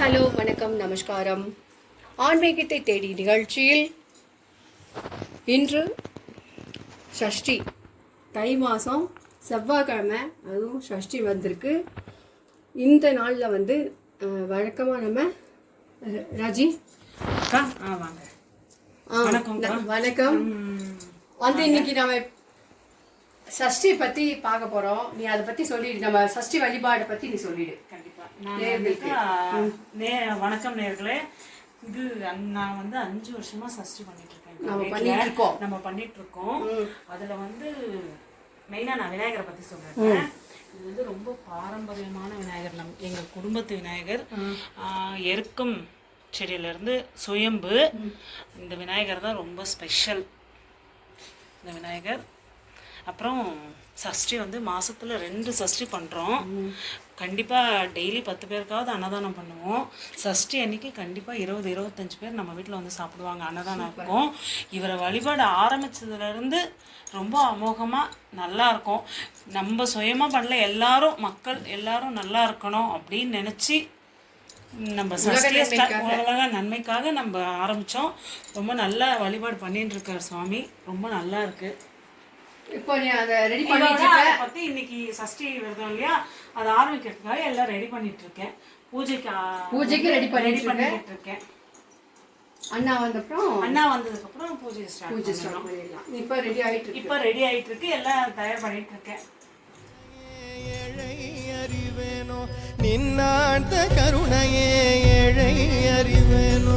Hello வணக்கம் நமஸ்காரம். ஆன்மீகத்தை தேடி நிகழ்ச்சியில் இன்று ஷஷ்டி. தை மாதம் செவ்வாய்க்கிழமை அதுவும் ஷஷ்டி வந்திருக்கு. இந்த நாளில் வந்து வழக்கமாக நம்ம ராஜி. வணக்கம். ம், வந்து இன்னைக்கு நம்ம சஷ்டி பத்தி பார்க்க போறோம். நீ அதை பத்தி சொல்லிடு. நம்ம சஷ்டி வழிபாடை பத்தி நீ சொல்லிடு. கண்டிப்பா. வணக்கம் நேர்களே. இது நான் வந்து அஞ்சு வருஷமா சஷ்டி பண்ணிட்டு இருக்கேன். நம்ம. பண்ணிட்டு இருக்கோம். அதுல வந்து மெயினா நான் விநாயகரை பத்தி சொல்றேன். இது வந்து ரொம்ப பாரம்பரியமான விநாயகர். நம் எங்க குடும்பத்து விநாயகர். எருக்கம் செடியில இருந்து சுயம்பு இந்த விநாயகர் தான் ரொம்ப ஸ்பெஷல். இந்த விநாயகர். அப்புறம் சஷ்டி வந்து மாசத்துல ரெண்டு சஷ்டி பண்றோம். கண்டிப்பா டெய்லி பத்து பேருக்காவது அன்னதானம் பண்ணுவோம். சஷ்டி அன்னைக்கு கண்டிப்பா இருபது இருபத்தஞ்சு பேர் நம்ம வீட்ல வந்து சாப்பிடுவாங்க அன்னதானம் இருக்கும். இவரை வழிபாடு ஆரம்பிச்சதுல இருந்து ரொம்ப அமோகமா நல்லா இருக்கும். நம்ம சுயமா பண்ணல எல்லாரும் மக்கள் எல்லாரும் நல்லா இருக்கணும் அப்படின்னு நினைச்சு நம்ம சஷ்டியை உலக நன்மைக்காக நம்ம ஆரம்பிச்சோம். ரொம்ப நல்லா வழிபாடு பண்ணிட்டு இருக்கார் சுவாமி. ரொம்ப நல்லா இருக்கு. இப்போ நீ அதை ரெடி இருக்க அதை பத்தி இன்னைக்கு சஷ்டி விரதம் இல்லையா? அதை ஆரம்பிக்கிறதுக்காக எல்லாம் ரெடி பண்ணிட்டு இருக்கேன் பூஜைக்கு பூஜைக்கு ready பண்ணிட்டு ready பண்ணிட்டு இருக்கேன் அண்ணா வந்தப்புறம் அண்ணா வந்ததுக்கு அப்புறம் பூஜை ஸ்டார்ட் பூஜை ஸ்டார்ட் பண்ணிடலாம். இப்போ ரெடி ஆயிட்டு இருக்கு இப்போ ரெடி ஆயிட்டு இருக்கு எல்லாம் தயார் பண்ணிட்டு இருக்கேன் நின்னாண்ட கருணையே ஏழை அறிவேனோ?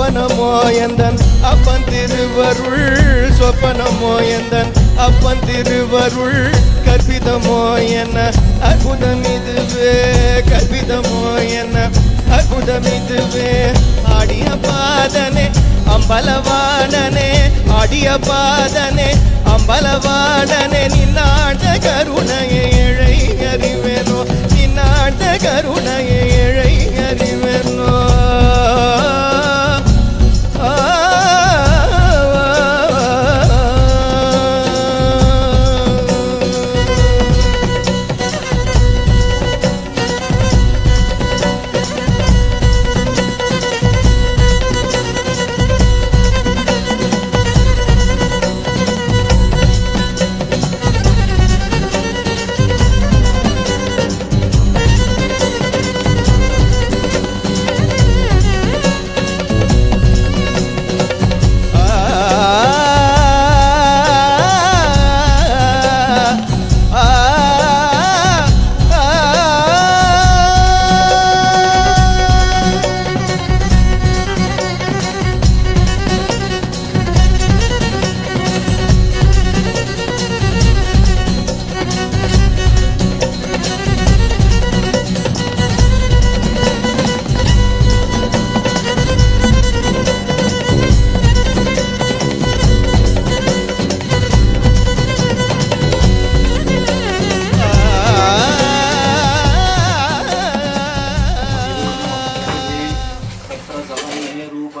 சொப்பனமோ எந்தன்? அப்பன் திருவருள் சொப்பனமோ எந்தன்? அப்பன் திருவருள் கற்பிதமோ என்ன? அற்புதம் இதுவே கற்பிதமோ என்ன? அற்புதம் இதுவே ஆடிய பாதனே அம்பலவாடனே ஆடிய பாதனே அம்பலவாடனே நின்னாண்ட கருணையை இழை அறிவேனோ? நின்னாண்ட கருணையை இழை அறிவேனோ?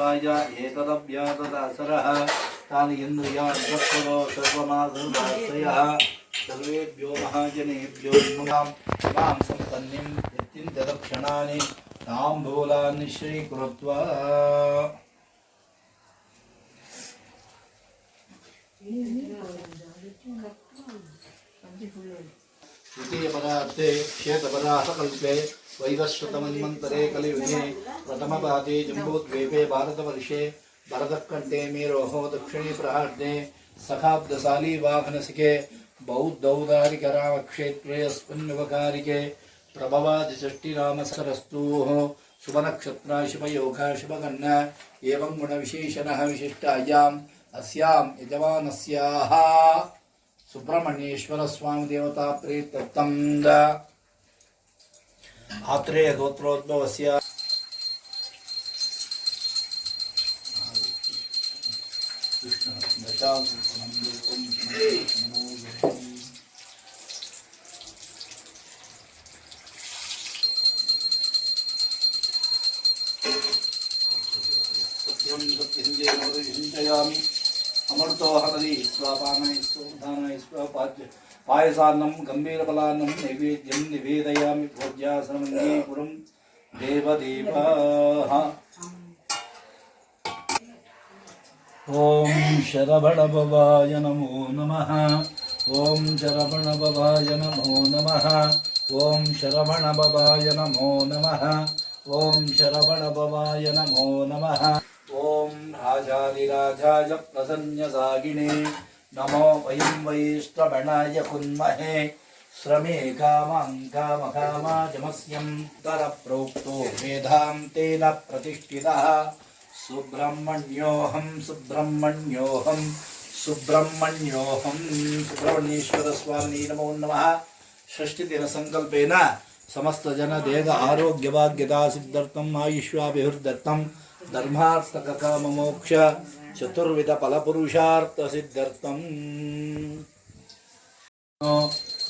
समये एतदभ्यातदासरः तानि इन्द्रियाणि चक्षुरो सर्वमासर्वाश्रयः सर्वेभ्यो महाजनेभ्यो मुनां मां सम्पन्निं यत्चिन्त्यदक्षणानि ताम्बूलान् श्रीकृत्वा వైవశ్రుతమన్వంతరే కలియుగే ప్రథమపాదే జంబూద్వీపే భారతవర్షే భరతకంఠే మేరోహో దక్షిణీ ప్రహార్దే సఖాబ్దశాలీ వాహనసికే బౌద్ధౌదారికరామక్షేత్రే అస్మిన్వకారికే ప్రభవాది షష్టిరామసరస్తూః శుభనక్షత్ర శుభయోగ శుభగన్న ఏం గుణవిశేషణ విశిష్టాయాం అస్యాం యజమానస్యాహ సుబ్రహ్మణ్యేశ్వర స్వామి దేవతా ప్రీత్యర్థం आत्रेय गोत्रोद्भवस्य चिन्तयामि अमृतोहरदि स्वापानयस्व स्वधान स्वपाद्य पायसान्नं गम्भीरफलान्नं नैवेद्यं निवेदयामि भोज्यासनमन्ये पुरं देवदेवाः। ॐ शरवणभवाय नमो नमः। ॐ शरवणभवाय नमो नमः। ॐ शरवणभवाय नमो नमः। ॐ शरवणभवाय नमो नमः। ॐ राजादिराजाय प्रसन्नसागिने। नमो वयं वैष्णवणाय कुन्महे श्रमे कामां कामकामाजमस्यं तरप्रोक्तो मेधां तेन प्रतिष्ठितः सुब्रह्मण्योऽहं सुब्रह्मण्योऽहं सुब्रह्मण्योऽहं सुब्रह्मण्येश्वरस्वामी नमो नमः षष्टिदिनसङ्कल्पेन समस्तजनदेह आरोग्यभाग्यदा सिद्ध्यर्थम् आयुष्वाभिवृद्धर्थं धर्मार्थककाममोक्ष चतुर्विधफलपुरुषार्थसिद्ध्यर्थम्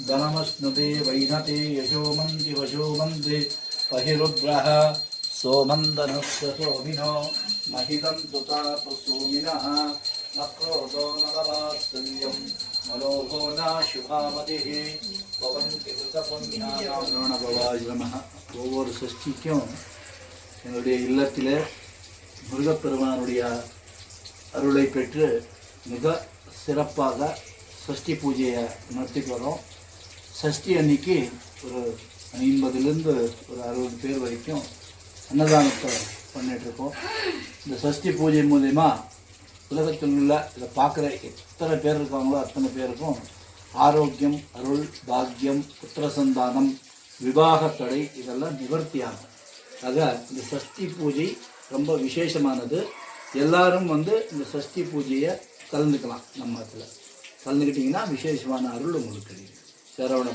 धनमश्नुते वैनते यशोमन्ति वशोमन्ति पहिरुद्रः सोमन्दनस्य सोमिनो महितं तुतापसोमिनः न क्रोधो न लवात्सल्यं मनोभो न शुभामतिः भवन्ति कृतपुण्याय நமः ஒவ்வொரு சஷ்டிக்கும் எங்களுடைய இல்லத்தில் முருகப்பெருமானுடைய அருளை பெற்று மிக சிறப்பாக சஷ்டி பூஜையை நடத்திட்டு வரோம். சஷ்டி அன்னைக்கு ஒரு ஐம்பதுலேருந்து ஒரு அறுபது பேர் வரைக்கும் அன்னதானத்தை பண்ணிகிட்ருக்கோம் இந்த சஷ்டி பூஜை மூலயமா உலகத்தில் உள்ள இதை பார்க்குற எத்தனை பேர் இருக்காங்களோ அத்தனை பேருக்கும் ஆரோக்கியம் அருள் பாக்கியம் புத்திரசந்தானம் விவாக தடை இதெல்லாம் நிவர்த்தியாகும். ஆக இந்த சஷ்டி பூஜை ரொம்ப விசேஷமானது. எல்லாரும் வந்து இந்த சஷ்டி பூஜையை கலந்துக்கலாம் நம்ம இதில் கலந்துக்கிட்டிங்கன்னா விசேஷமான அருள் உங்களுக்கு கிடைக்கும். சரவண